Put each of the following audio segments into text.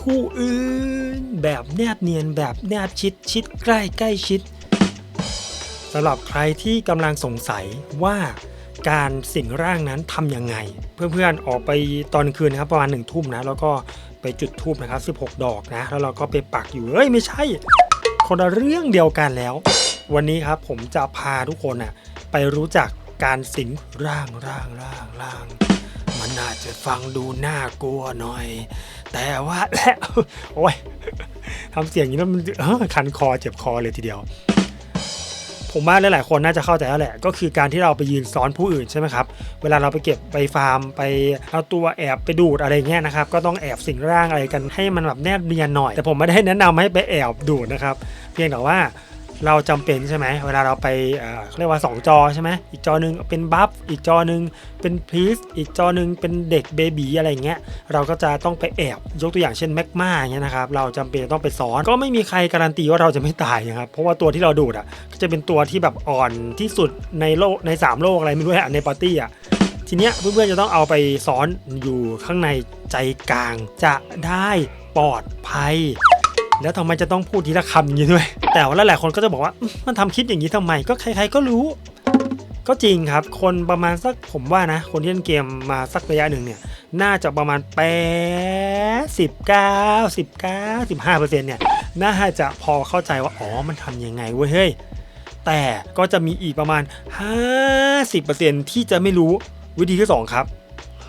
ผู้อื่น แบบแนบเนียนแบบแนบชิดชิดใกล้ใกล้ชิดสำหรับใครที่กำลังสงสัยว่าการสิงร่างนั้นทำยังไง เพื่อนๆออกไปตอนคืนนะครับประมาณหนึ่งทุ่มนะแล้วก็ไปจุดทูบนะครับ 16 ดอกนะ แล้วเราก็ไปปักอยู่เอ้ยไม่ใช่ คนละเรื่องเดียวกันแล้ว วันนี้ครับผมจะพาทุกคนน่ะไปรู้จักการสิงร่างร่างร่างร่าง มันอาจจะฟังดูน่ากลัวหน่อย แต่ว่าและโอ้ยทำเสียงอย่างนี้แล้วมันคันคอเจ็บคอเลยทีเดียว ผมว่าหลายๆคนน่าจะเข้าใจแล้วแหละ ก็คือการที่เราไปยืนซ้อนผู้อื่นใช่ไหมครับ เวลาเราไปเก็บไปฟาร์มไปเอาตัวแอบไปดูดอะไรเงี้ยนะครับ ก็ต้องแอบสิงร่างอะไรกันให้มันแบบแนบเนียนหน่อย แต่ผมไม่ได้แนะนำให้ไปแอบดูดนะครับ เพียงแต่ว่า เราจำเป็นใช่ไหมเวลาเราไปเขาเรียกว่า 2 จอใช่ไหมอีกจอหนึ่งเป็นบัฟอีกจอหนึ่งเป็นพลีสอีกจอหนึ่งเป็นเด็กเบบีอะไรเงี้ยเราก็จะต้องไปแอบยกตัวอย่างเช่นแมกมาเงี้ยนะครับเราจำเป็นต้องไปซ้อนก็ไม่มีใครการันตีว่าเราจะไม่ตายนะครับเพราะว่าตัวที่เราดูดอะก็จะเป็นตัวที่แบบอ่อนที่สุดในโลกในสามโลกอะไรไม่รู้อะในปาร์ตี้อะทีเนี้ยเพื่อนๆจะต้องเอาไปซ้อนอยู่ข้างในใจกลางจะได้ปลอดภัย แล้วทำไมจะต้องพูดทีละคำอย่างนี้ด้วย แต่ว่าหลายๆคนก็จะบอกว่ามันทำคลิปอย่างนี้ทำไมก็ใคร ๆก็รู้ ก็จริงครับ คนประมาณสักผมว่านะ คนที่เล่นเกมมาสักระยะหนึ่งเนี่ย น่าจะประมาณแปดสิบเก้าสิบเก้าสิบห้าเปอร์เซ็นต์เนี่ยน่าจะพอเข้าใจว่าอ๋อมันทำยังไงเว้ยเฮ้ยแต่ก็จะมีอีกประมาณ 50%ที่จะไม่รู้วิธีที่สองครับ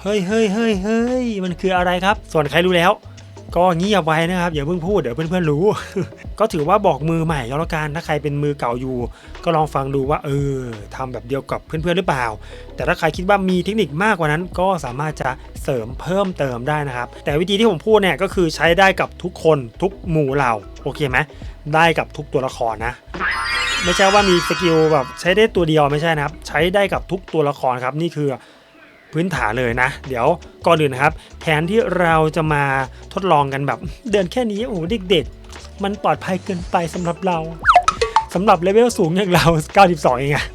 เฮ้ยเฮ้ยเฮ้ยเฮ้ยมันคืออะไรครับ ส่วนใครรู้แล้ว ก็เงียบไว้นะครับอย่าเพิ่งพูดเดี๋ยวเพื่อนๆรู้ ก็ถือว่าบอกมือใหม่ก็แล้วกันถ้าใครเป็นมือเก่าอยู่ ก็ลองฟังดูว่าเออทำแบบเดียวกับเพื่อนๆหรือเปล่า แต่ถ้าใครคิดว่ามีเทคนิคมากกว่านั้น ก็สามารถจะเสริมเพิ่มเติมได้นะครับ แต่วิธีที่ผมพูดเนี่ยก็คือใช้ได้กับทุกคนทุกหมู่เหล่าโอเคไหมได้กับทุกตัวละครนะไม่ใช่ว่ามีสกิลแบบใช้ได้ตัวเดียวไม่ใช่นะครับ ใช้ได้กับทุกตัวละครครับนี่คือ พื้นฐานเลยนะ เดี๋ยวก่อนอื่นนะครับแทนที่เราจะมาทดลองกันแบบ เดินแค่นี้โอ้โหเด็กๆ มันปลอดภัยเกินไปสำหรับเราสำหรับเลเวลสูงอย่างเรา 92 เองอะ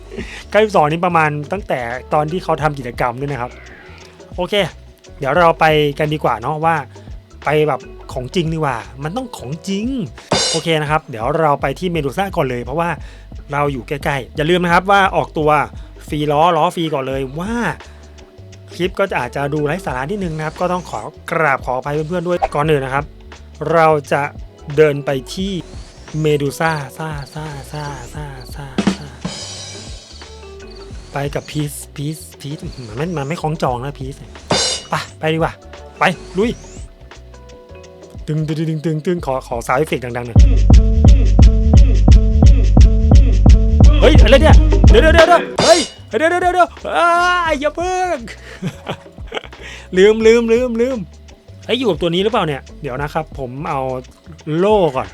92 นี่ประมาณตั้งแต่ตอนที่เขาทำกิจกรรมด้วยนะครับ โอเค เดี๋ยวเราไปกันดีกว่าเนาะว่า ไปแบบของจริงดีกว่า มันต้องของจริงโอเคนะครับ เดี๋ยวเราไปที่เมดูซ่าก่อนเลย เพราะว่าเราอยู่ใกล้ๆอย่าลืมนะครับว่าออกตัวฟรีล้อล้อฟรีก่อนเลยว่า คลิปก็จะอาจจะดูไร้สาระนิดนึงนะครับ ก็ต้องขอกราบขออภัยเพื่อนๆด้วยก่อนอื่นนะครับ เราจะเดินไปที่เมดูซ่าซ่าซ่าซ่าซ่าซ่าซ่าไปกับพีซพีซพีซมันไม่มันไม่คล้องจองนะพีซไปไปดีกว่า ไป ลุย ตึงตึงตึงตึงตึงขอขอสาวเอฟเฟกต์ดังๆหน่อยเฮ้ยอะไรเนี่ยเดี๋ยวเดี๋ยวเดี๋ยวเฮ้ยเดี๋ยวเดี๋ยวเดี๋ยวอ้าอย่าเพิ่ง ลืมลืมลืมลืมไอ้ยอยู่กับตัวนี้หรือเปล่าเนี่ย เดี๋ยวนะครับ ผมเอาโล่ก่อน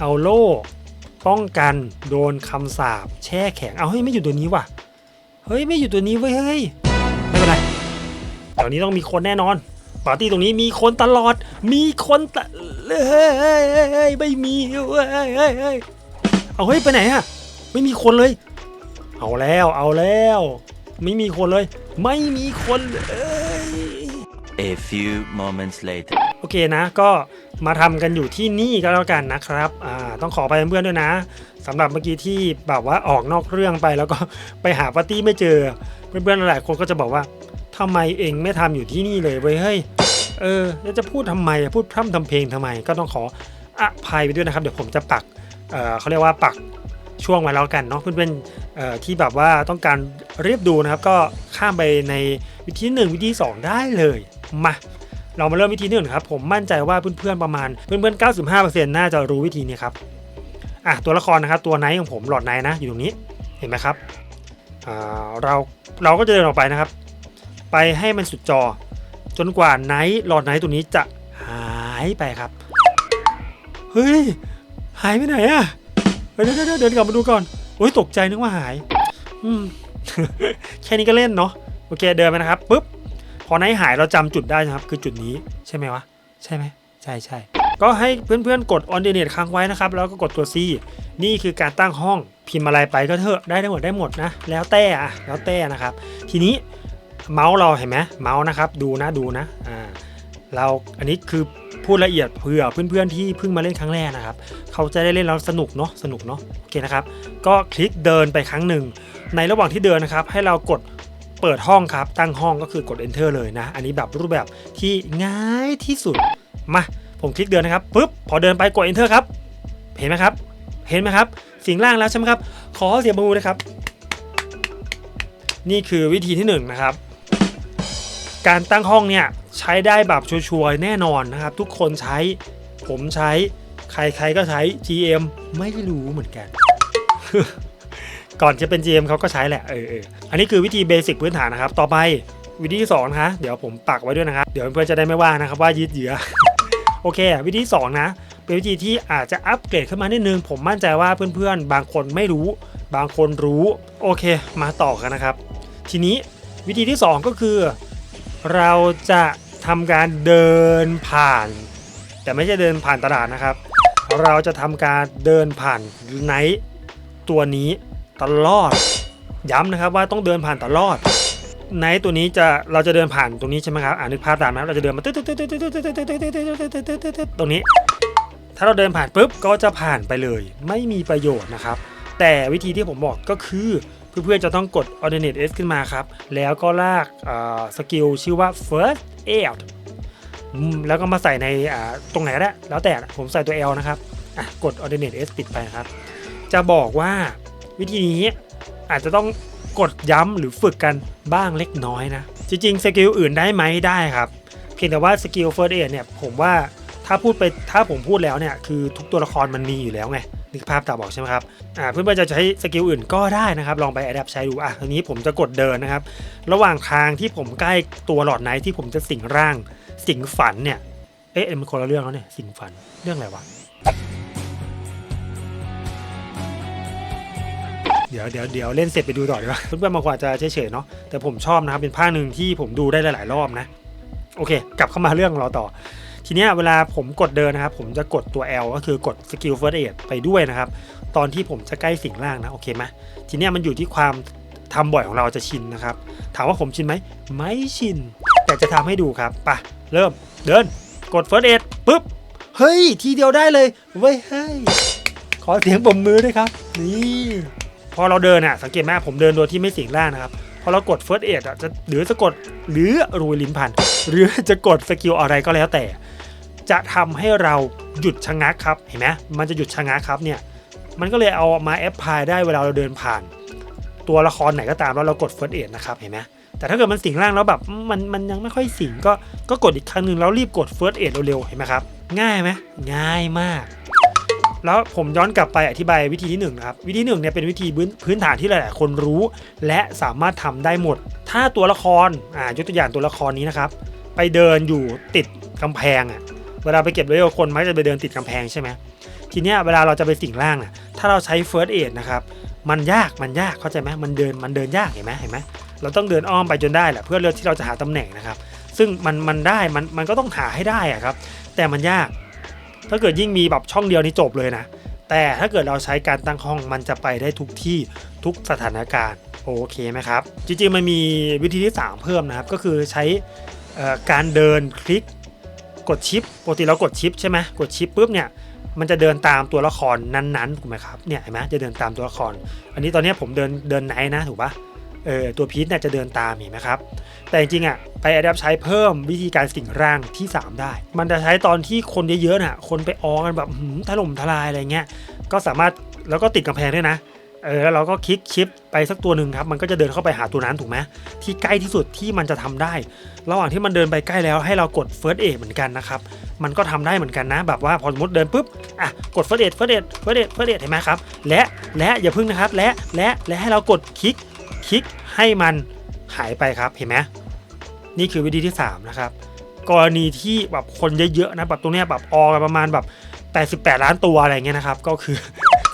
เอาโล่ป้องกันโดนคำสาปแช่แข็ง เอาเฮ้ยไม่อยู่ตัวนี้ว่ะ เฮ้ยไม่อยู่ตัวนี้เว้ยเฮ้ยไม่เป็นไรแถวนี้ต้องมีคนแน่นอนปาร์ตี้ตรงนี้มีคนตลอด มีคนตะเฮ้ยเฮ้ยไม่มีเว้ยเฮ้ยเฮ้ยเฮ้ยเอาเฮ้ยไปไหนอะไม่มีคนเลย เอาแล้วเอาแล้ว ไม่มีคนเลย ไม่มีคนเลย A few moments later. โอเคนะก็มาทำกันอยู่ที่นี่ก็แล้วกันนะครับอ่าต้องขอไปเพื่อนๆด้วยนะสำหรับเมื่อกี้ที่แบบว่าออกนอกเรื่องไปแล้วก็ไปหาปาร์ตี้ไม่เจอ เพื่อนๆหลายคนก็จะบอกว่าทำไมเองไม่ทำอยู่ที่นี่เลยเว้ยเฮ้ยเออแล้วจะพูดทำไมอะพูดพร่ำทำเพลงทำไมก็ต้องขออภัยไปด้วยนะครับ เดี๋ยวผมจะปักเออเขาเรียกว่าปัก ช่วงไว้แล้วกันเนาะเพื่อนๆเอ่อที่แบบว่าต้องการเรียบดูนะครับ ก็ข้ามไปในวิธีหนึ่งวิธีสองได้เลยมาเรามาเริ่มวิธีหนึ่งครับผมมั่นใจว่าเพื่อนๆประมาณเพื่อนๆ 95%น่าจะรู้วิธีนี้ครับอะตัวละครนะครับตัวไนท์ของผมหลอดไนท์นะอยู่ตรงนี้เห็นไหมครับอ่าเราเราก็จะเดินออกไปนะครับ ไปให้มันสุดจอ จนกว่าไนท์หลอดไนท์ตัวนี้จะหายไปครับ เฮ้ย หายไปไหนอะ เฮ้ยเดี๋ยวเดี๋ยวเดินกลับมาดูก่อนโอ้ยตกใจนึกว่าหาย อืมแค่นี้ก็เล่นเนาะโอเคเดินไปนะครับปุ๊บพอไนท์หายเราจำจุดได้นะครับ คือจุดนี้ใช่ไหมวะใช่ไหมใช่ใช่ก็ให้เพื่อนๆกด on the net ค้างไว้นะครับ แล้วก็กดตัว C นี่คือการตั้งห้องพิมพ์อะไรไปก็เถอะได้ทั้งหมดได้หมดนะ แล้วแต่อะแล้วแต่นะครับ ทีนี้เมาส์เราเห็นไหมเมาส์นะครับ ดูนะดูนะอ่า เราอันนี้คือพูดละเอียดเผื่อเพื่อนๆที่เพิ่งมาเล่นครั้งแรกนะครับ เขาจะได้เล่นแล้วสนุกเนาะสนุกเนาะโอเคนะครับ ก็คลิกเดินไปครั้งหนึ่ง ในระหว่างที่เดินนะครับ ให้เรากดเปิดห้องครับ ตั้งห้องก็คือกด enter เลยนะ อันนี้แบบรูปแบบที่ง่ายที่สุดมาผมคลิกเดินนะครับปุ๊บพอเดินไปกด enter ครับ เห็นไหมครับ เห็นไหมครับสิ่งล่างแล้วใช่ไหมครับ ขอเสียงปรบมือนะครับ นี่คือวิธีที่หนึ่งนะครับ การตั้งห้องเนี่ยใช้ได้แบบชัวร์แน่นอนนะครับ ทุกคนใช้ ผมใช้ ใครๆก็ใช้ GM ไม่รู้เหมือนกัน ก่อนจะเป็น GM เขาก็ใช้แหละเออเอออันนี้คือวิธีเบสิกพื้นฐานนะครับ ต่อไปวิธีที่สองนะเดี๋ยวผมปักไว้ด้วยนะครับ เดี๋ยวเพื่อนจะได้ไม่ว่านะครับว่ายืดเยื้อโอเค วิธีที่สองนะเป็นวิธีที่อาจจะอัปเกรดขึ้นมานิดนึง ผมมั่นใจว่าเพื่อนๆ บางคนไม่รู้ บางคนรู้ โอเค มาต่อกันนะครับ ทีนี้วิธีที่ 2 ก็คือ เราจะทำการเดินผ่าน แต่ไม่ใช่เดินผ่านตลาดนะครับ เราจะทำการเดินผ่านไนท์ตัวนี้ตลอด ย้ำนะครับว่าต้องเดินผ่านตลอดไนท์ตัวนี้จะเราจะเดินผ่านตรงนี้ใช่ไหมครับอ่านึกภาพตามนะเราจะเดินมาตึ๊ดตึ๊ดตึ๊ดตึ๊ดตึ๊ดตึ๊ดตึ๊ดตึ๊ดตึ๊ดตึ๊ดตึ๊ดตึ๊ดตึ๊ดตึ๊ดตรงนี้ ถ้าเราเดินผ่านปุ๊บก็จะผ่านไปเลย ไม่มีประโยชน์นะครับ แต่วิธีที่ผมบอกก็คือ เพื่อนๆจะต้องกด alternate S ขึ้นมาครับ แล้วก็ลากสกิลชื่อว่า first aid แล้วก็มาใส่ในตรงไหนก็ได้แล้วแต่ผมใส่ตัว L นะครับกด alternate S ปิดไปครับ จะบอกว่าวิธีนี้อาจจะต้องกดย้ำหรือฝึกกันบ้างเล็กน้อยนะ จริงๆ สกิลอื่นได้ไหมได้ครับ เพียงแต่ว่าสกิล first aid เนี่ยผมว่าถ้าพูดไปถ้าผมพูดแล้วเนี่ยคือทุกตัวละครมันมีอยู่แล้วไง นึกภาพตาบอกใช่ไหมครับอ่าเพื่อนๆจะใช้สกิลอื่นก็ได้นะครับ ลองไป adapt ใช้ดูอะทีนี้ผมจะกดเดินนะครับ ระหว่างทางที่ผมใกล้ตัวหลอดไนท์ที่ผมจะสิงร่าง สิงฝันเนี่ยเอ๊ะมันคนละเรื่องแล้วเนี่ยสิงฝันเรื่องอะไรวะเดี๋ยวเดี๋ยวเดี๋ยวเล่นเสร็จไปดูต่อดีกว่าเพื่อนๆบางคนอาจจะเฉยๆเนาะแต่ผมชอบนะครับเป็นภาคหนึ่งที่ผมดูได้หลายๆรอบนะ โอเค กลับเข้ามาเรื่องของเราต่อ ทีเนี้ยเวลาผมกดเดินนะครับ ผมจะกดตัว L ก็คือกดสกิล First Aid ไปด้วยนะครับ ตอนที่ผมจะใกล้สิ่งล่างนะโอเคไหมทีเนี้ยมันอยู่ที่ความทำบ่อยของเราจะชินนะครับ ถามว่าผมชินไหมไม่ชิน แต่จะทำให้ดูครับปะเริ่มเดินกด First Aid ปุ๊บเฮ้ย ทีเดียวได้เลยเว้ยเฮ้ยขอเสียงปรบมือด้วยครับนี่พอเราเดินอะสังเกตไหมผมเดินโดยที่ไม่สิงล่างนะครับพอเรากด First Aid อะจะหรือจะกดหรือรูยลิ้นพัน หรือจะกดสกิลอะไรก็แล้วแต่ จะทำให้เราหยุดชะงักครับเห็นไหมมันจะหยุดชะงักครับเนี่ยมันก็เลยเอามาแอปพลายได้เวลาเราเดินผ่าน ตัวละครไหนก็ตามแล้วเรากด First Aid นะครับเห็นไหมแต่ถ้าเกิดมันสิงร่างแล้วแบบมันมันยังไม่ค่อยสิงก็ก็กดอีกครั้งหนึ่งแล้วรีบกด First Aid เร็วๆเห็นไหมครับง่ายไหมง่ายมากแล้วผมย้อนกลับไปอธิบายวิธีที่หนึ่งนะครับวิธีหนึ่งเนี่ยเป็นวิธีพื้นพื้นฐานที่หลาย ๆ คนรู้ และสามารถทำได้หมด ถ้าตัวละครอ่ายกตัวอย่างตัวละครนี้นะครับ ไปเดินอยู่ติดกำแพงอะเวลาไปเก็บเลเวลคนมักจะไปเดินติดกำแพงใช่ไหมทีเนี้ยเวลาเราจะไปสิ่งล่างน่ะถ้าเราใช้ First Aid นะครับมันยากมันยากเข้าใจไหมมันเดินมันเดินยากเห็นไหมเห็นไหมเราต้องเดินอ้อมไปจนได้แหละเพื่อเลือกที่เราจะหาตำแหน่งนะครับ ซึ่งมันมันได้มันมันก็ต้องหาให้ได้อะครับ แต่มันยาก ถ้าเกิดยิ่งมีแบบช่องเดียวนี่จบเลยนะ แต่ถ้าเกิดเราใช้การตั้งห้องมันจะไปได้ทุกที่ทุกสถานการณ์โอเคไหมครับ จริงๆมันมีวิธีที่ 3 เพิ่มนะครับ ก็คือใช้ การเดินคลิกกดชิปปกติเรากดชิปใช่ไหมกดชิปปุ๊บเนี่ยมันจะเดินตามตัวละครนั้นๆถูกไหมครับเนี่ยเห็นไหมจะเดินตามตัวละคร อันนี้ตอนนี้ผมเดินเดินไหนนะถูกปะเออตัวพีทเนี่ยจะเดินตามเห็นไหมครับแต่จริงๆอะไปอัดแอปใช้เพิ่มวิธีการสิ่งร่างที่ 3 ได้ มันจะใช้ตอนที่คนเยอะๆน่ะคนไปออกันแบบหืมถล่มทลายอะไรเงี้ยก็สามารถแล้วก็ติดกำแพงด้วยนะ เออแล้วเราก็คลิกชิปไปสักตัวหนึ่งครับ มันก็จะเดินเข้าไปหาตัวนั้นถูกไหมที่ใกล้ที่สุดที่มันจะทำได้ ระหว่างที่มันเดินไปใกล้แล้วให้เรากด First Aid เหมือนกันนะครับ มันก็ทำได้เหมือนกันนะ แบบว่าพอสมมติเดินปุ๊บ อะ กด First Aid First Aid First Aid First Aid เห็นไหมครับ และและอย่าพึ่งนะครับ และและและให้เรากดคลิกคลิกให้มันหายไปครับเห็นไหมนี่คือวิธีที่ 3 นะครับ กรณีที่แบบคนเยอะๆนะแบบตรงเนี้ยแบบออกันประมาณแบบ 88 ล้านตัวอะไรเงี้ยนะครับ ก็คือ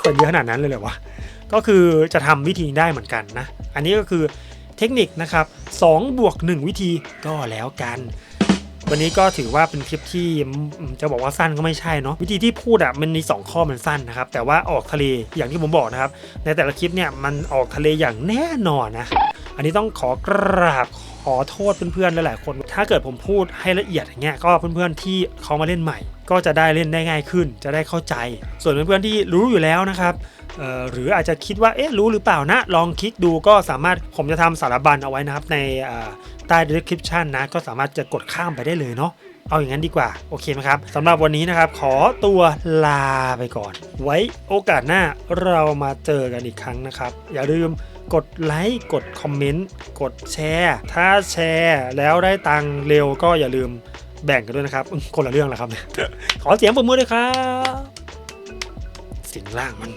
คนเยอะขนาดนั้นเลยเหรอวะ ก็คือจะทำวิธีได้เหมือนกันนะ อันนี้ก็คือเทคนิคนะครับ2บวก1 วิธีก็แล้วกัน วันนี้ก็ถือว่าเป็นคลิปที่จะบอกว่าสั้นก็ไม่ใช่เนาะวิธีที่พูดอะมันมี 2 ข้อมันสั้นนะครับ แต่ว่าออกทะเลอย่างที่ผมบอกนะครับ ในแต่ละคลิปเนี่ยมันออกทะเลอย่างแน่นอนนะอันนี้ต้องขอกราบขอโทษเพื่อนๆหลายๆคน ถ้าเกิดผมพูดให้ละเอียดอย่างเงี้ยก็เพื่อนๆที่เขามาเล่นใหม่ ก็จะได้เล่นได้ง่ายขึ้น จะได้เข้าใจ ส่วนเพื่อนๆที่รู้อยู่แล้วนะครับ หรืออาจจะคิดว่าเอ๊ะรู้หรือเปล่านะ ลองคลิกดูก็สามารถผมจะทำสารบัญเอาไว้นะครับ ในใต้ description นะ ก็สามารถจะกดข้ามไปได้เลยเนาะเอาอย่างนั้นดีกว่า โอเคไหมครับสำหรับวันนี้นะครับ ขอตัวลาไปก่อน ไว้โอกาสหน้าเรามาเจอกันอีกครั้งนะครับ อย่าลืมกดไลค์กดคอมเมนต์กดแชร์ ถ้าแชร์แล้วได้ตังเร็วก็อย่าลืมแบ่งกันด้วยนะครับ คนละเรื่องละครับ ขอเสียงปรบมือด้วยครับ สิงร่างมัน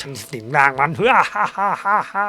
ฉันสิงร่างมันเฮ้อฮ่าฮ่าฮ่า